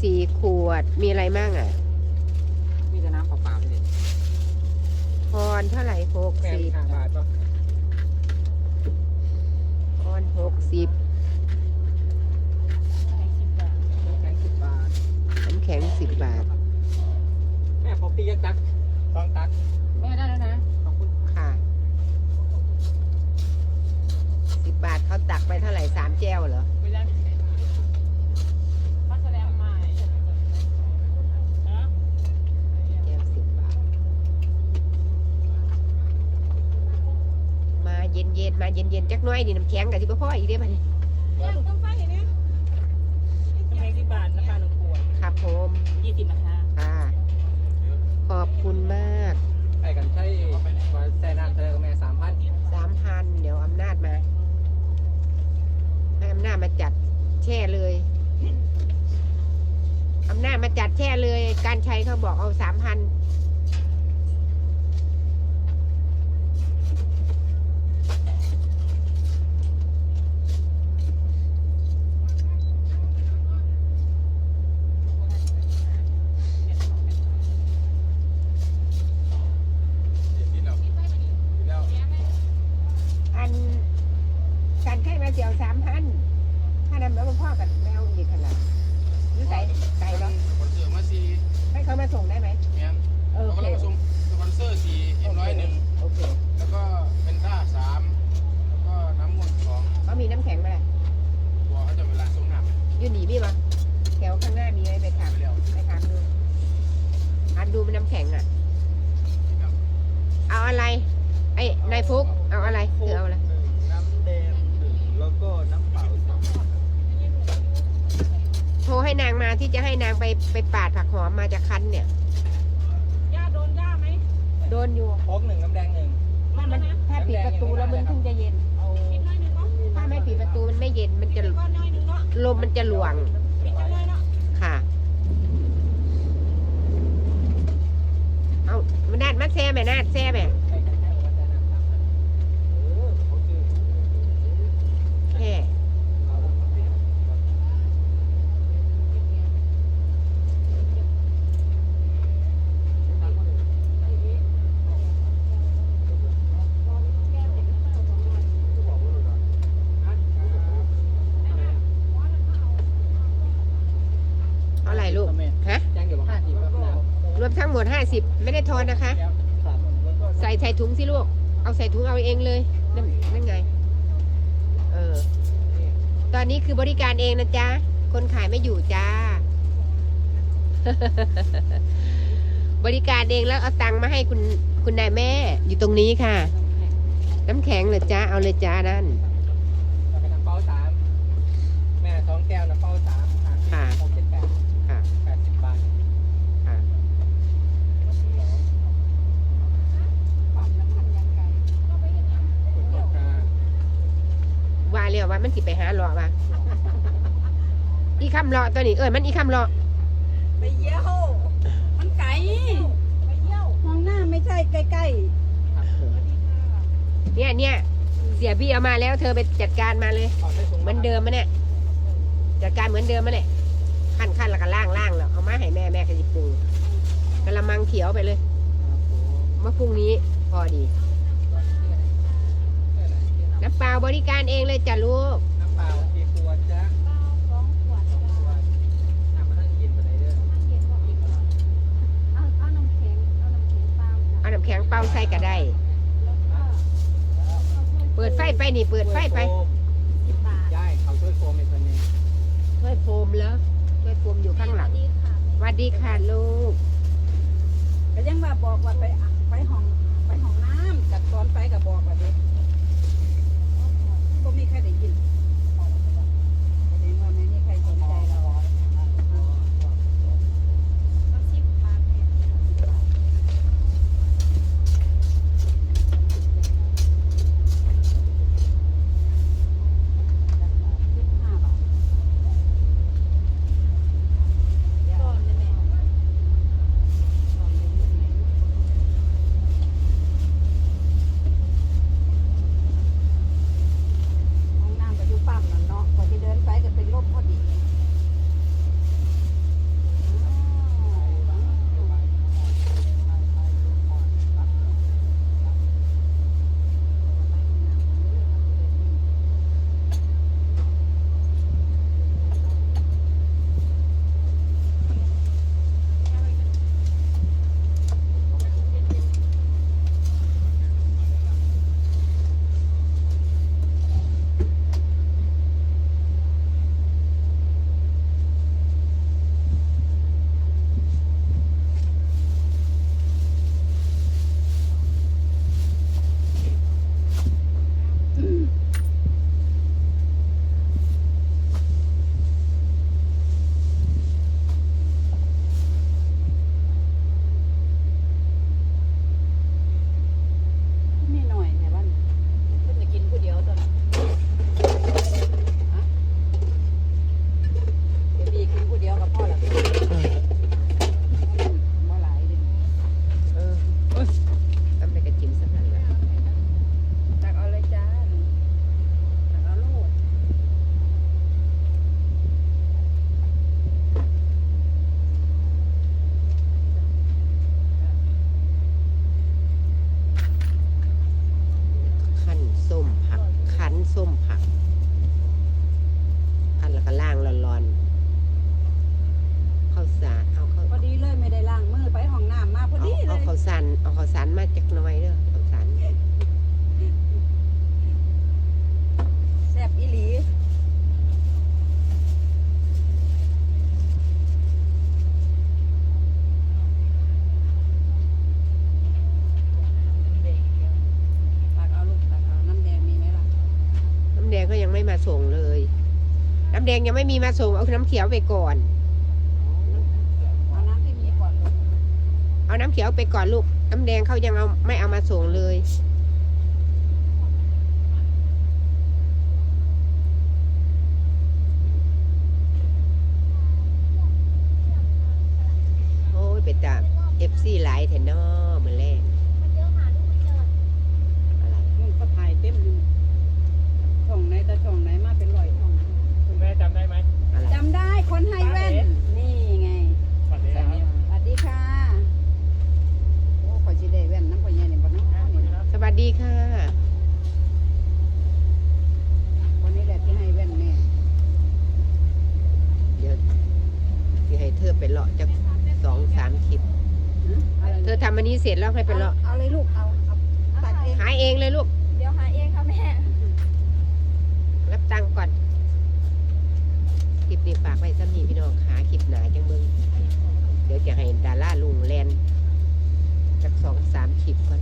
สี่ขวด มีอะไรมั่งอะ มีแต่น้ำเปล่าๆนี่พรเท่าไหร่หกแปดสิบห้าบาทป่ะพรหกสิบแพงสิบบาทน้ำแข็งสิบบาท แม่ผมตียักตักสองตัก แม่ได้แล้วนะขอบคุณค่ะสิบบาทเขาตักไปเท่าไหร่สามแก้วเหรอ ไม่ได้พัสแลมใหม่ แก้วสิบบาท มาเย็นเย็นๆมาเย็นเย็นๆจักหน้อยดิน้ำแข็งกับที่พ่ออีกเด้อมันแพงสิบบาทราคาหนึ่งขวดครับผมยี่สิบนะคะค่ะขอบคุณมากไอ้กันใช้มาแซ่น้ำเธอกับแม่สามพันสามพันเดี๋ยวอำนาจมาให้อำนาจมาจัดแช่เลยอำนาจมาจัดแช่เลย การใช้เขาบอกเอาสามพัน อันการใช้มาเสียวสามพันถ้านำแล้วพ่อกับแมวอีกขนาดยื้อใส่ไก่เนาะ คอนเสิร์ตมาสี่ ให้เขามาส่งได้ไหม แมน เออ เรา โอ ก็ เค ต้องมาส่งสปอนเซอร์สี่เอ็มร้อยหนึ่ง โอเค แล้วก็เป็นท่าสามแล้วก็น้ำมันสอง เขามีน้ำแข็งไหมล่ะ ตัวเขาจะเวลาส่งน้ำ อยืนหนีมีมั้แถวข้างหน้ามีไหมไปถาม ไปแล้ว ไปถามดูอันดูมันน้ำแข็งอะ เอาอะไร ไอ้นายฟุก เอาอะไรเธอเอาอะไร น้ำแดงหนึ่งแล้วก็น้ำเปล่าสองโทรให้นางมาที่จะให้นางไปไปปาดผักหอมมาจากคันเนี่ย ย่าโดนย่าไหมโดนอยู่ โค้กหนึ่งน้ำแดงหนึ่งถ้ามันถ้าปิดประตูแล้วมันถึงจะเย็น ปิดหน่อยหนึงเนาะถ้าไม่ปิดประตูมันไม่เย็นมันปิดจะไปก่อนหน่อยหนึงเนาะลมมันจะหลวงปิดจังเลยเนาะค่ะ เอามานาดมาแซ่แม่นาดแซ่แม่ ใครจะให้ว่าแต่น้ำสามพันเออเขาซื้อ แค่ เอาแล้วมาเปลี่ยน เท่าไหร่ลูก ฮะ แจ้งอยู่ว่าห้าสิบครับน้ำรวมทั้งหมด50ไม่ได้ทอนนะคะ ใส่ใส่ถุงสิลูก เอาใส่ถุงเอาเองเลยนั่นนั่นไง เออ ตอนนี้คือบริการเองนะจ๊ะ คนขายไม่อยู่จ้า บริการเองแล้วเอาตังค์มาให้คุณคุณนายแม่อยู่ตรงนี้ค่ะ น้ำแข็งเหรอจ้าเอาเลยจ้านั่น เราไปทำเป้าสามแม่ท้องแก้วนะเป้าสาม ค่ะ หกเจ็ดแปด ค่ะ แปดสิบบาท ค่ะ คุณตกกา ว่าเรียกว่า มันสิไปหาหลอว่ะอีคำหลอตัวนี้เอ้ยมันอีคำหลอไปเยี่ยวมันไก่ไปเยี่ยวมองหน้าไม่ใช่ใกล้เนี่ยเนี่ยเสียบี้เอามาแล้ว เธอไปจัดการมาเลยเอาได้ถุงเหมือนเดิมมะเนี่ยจัดการเหมือนเดิมมะเนี่ยขั้นขั้นแล้วก็ล่างล่างแล้วเอามาให้แม่แม่ก็จะปรุงกระมังเขียวไปเลยมาพรุ่งนี้พอดี น้ำเปล่าบริการเองเลยจ้ะลูก น้ำเปล่ากี่ขวดจ๊ะๆสองขวดน้ำมันต้องกินไปไหนเด้อเอาเอาน้ำแข็งเอาน้ำแข็งเปล่าจ้ะเอาน้ำแข็งเปล่าใส่ก็ได้แล้วก็เปิดไฟไปนี่เปิดไฟไปสิบบาทยายเขาช่วยโฟมในตัวนี้ช่วยโฟมแล้วช่วยโฟมอยู่ข้างหลังดีค่ะสวัสดีค่ะลูกก็ยังว่าบอกว่าไปอะไปห้องไปห้องน้ำจากตอนไปก็บอกว่าเด็ก ก็มีใครได้ยิน เอาข้าวสารมาจากหน้อยเด้อข้าวสารแซ่บอีหลีตักเอาลูกตักเอาน้ำแดงมีไหมล่ะน้ำแดงก็ยังไม่มาส่งเลย น้ำแดงยังไม่มีมาส่ง เอาน้ำเขียวไปก่อน เอาน้ำที่มีก่อนลูก เอาน้ำเขียวไปก่อนลูก น้ำแดงเขายังเอาไม่เอามาส่งเลย โอ้ยไปตาเอฟซีหลายแทนนอเหมือนแรก ค่ะ วันนี้แหละที่ให้แว่นแม่ เดี๋ยวที่ให้เธอไปเลาะจะสองสามคลิป เธอทำอันนี้เสร็จแล้วใครไปเลาะ เอาเลยลูกเอาตัดเอง หายเองเลยลูก เดี๋ยวหายเองค่ะแม่ รับตังก่อน คลิปนี้ฝากไว้สักนีพี่น้องขาคลิปหนาจังมึง เดี๋ยวจะให้ดาราลุงแลนจากสองสามคลิปก่อน